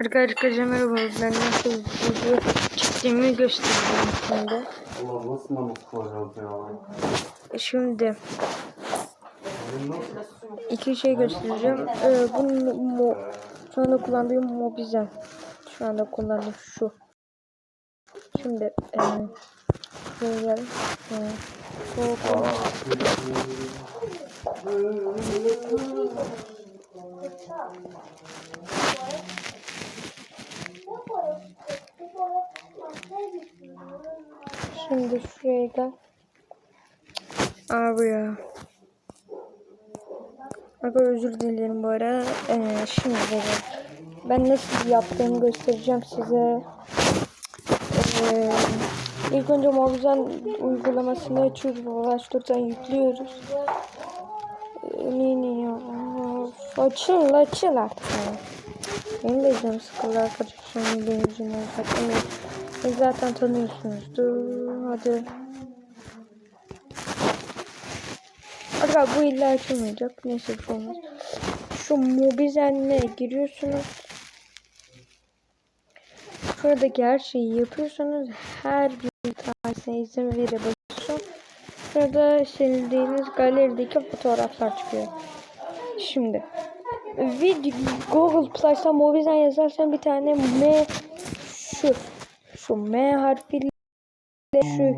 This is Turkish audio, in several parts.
Arkadaşlar merhaba ben nasıl video çektiğimi göstereceğim şimdi. Allah nasıl namaz kılacağız ya? Şimdi Benim nasıl? iki şey göstereceğim. Ee, bunun mo şu anda kullandığım Mobizen. Şu anda kullandığım şu. Şimdi e, şöyle gel. E, soğuk Şimdi şuraya gel. Abi ya. Arkadaşlar özür dilerim bu ara. Ee, şimdi ben nasıl yaptığımı göstereceğim size. Ee, ilk önce Mobizen uygulamasını açıyoruz. Ulaştırdan yüklüyoruz. Açın la açın artık. Benim de canım sıkıldı arkadaşlar. Benim yüzümden zaten. Siz zaten tanıyorsunuzdur. Hadi. Arkadaşlar bu illa açılmayacak. Neyse bir şey olmaz. Şu mobizenle giriyorsunuz. Şuradaki her şeyi yapıyorsunuz. Her bir tanesine izin verebiliyorsun. Şurada sildiğiniz galerideki fotoğraflar çıkıyor. Şimdi video Google Plus'ta mobizen yazarsan bir tane M şu şu M harfiyle şu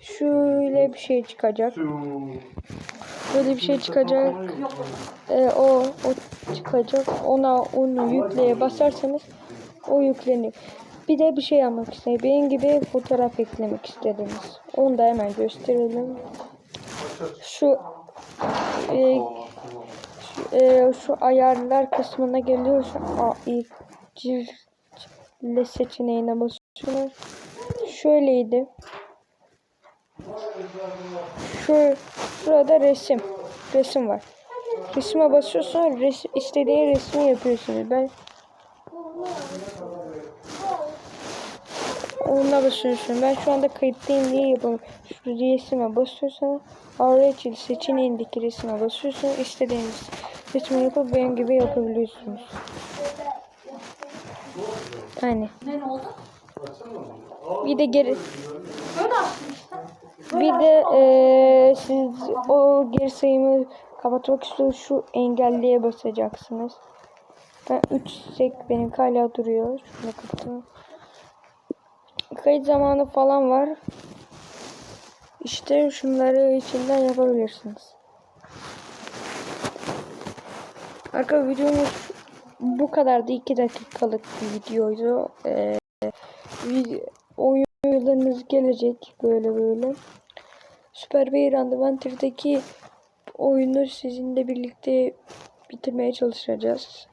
şöyle bir şey çıkacak. Böyle bir şey çıkacak. Ee, o o çıkacak. Ona onu yükleye basarsanız o yükleniyor. Bir de bir şey yapmak istedim. Benim gibi fotoğraf eklemek istediniz. Onu da hemen gösterelim. Şu e, şu, e, şu ayarlar kısmına geliyor. Şu a, ilk le seçeneğine basıyorsunuz. Şöyleydi. Şu şurada resim. Resim var. Resime basıyorsun, resim, istediğin resmi yapıyorsunuz. Ben Onunla basıyorsun. Ben şu anda kayıttayım diye yapıyorum. Şu resime basıyorsun. Arrayçil seçeneğindeki resime basıyorsun. İstediğiniz resmi yapıp benim gibi yapabiliyorsunuz. Yani. Ne oldu? Bir de geri bir de eee, siz o geri sayımı kapatmak istiyorsanız şu engelleye basacaksınız. Ben 3 sek benim hala duruyor. Şunu kapatalım. Kayıt zamanı falan var. İşte şunları içinden yapabilirsiniz. Arka videomuz bu kadardı. 2 dakikalık bir videoydu. Ee, oyunlarınız gelecek böyle böyle. Super Bear Adventure'daki oyunu sizinle birlikte bitirmeye çalışacağız.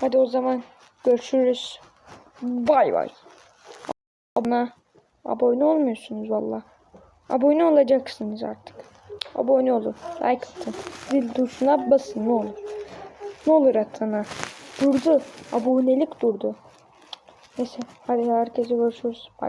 Hadi o zaman görüşürüz. Bay bay. Abone, abone olmuyorsunuz valla. Abone olacaksınız artık. Abone olun. Like atın. Zil tuşuna basın ne olur. Ne olur atana. Durdu. Abonelik durdu. Neyse hadi herkese görüşürüz. Bye.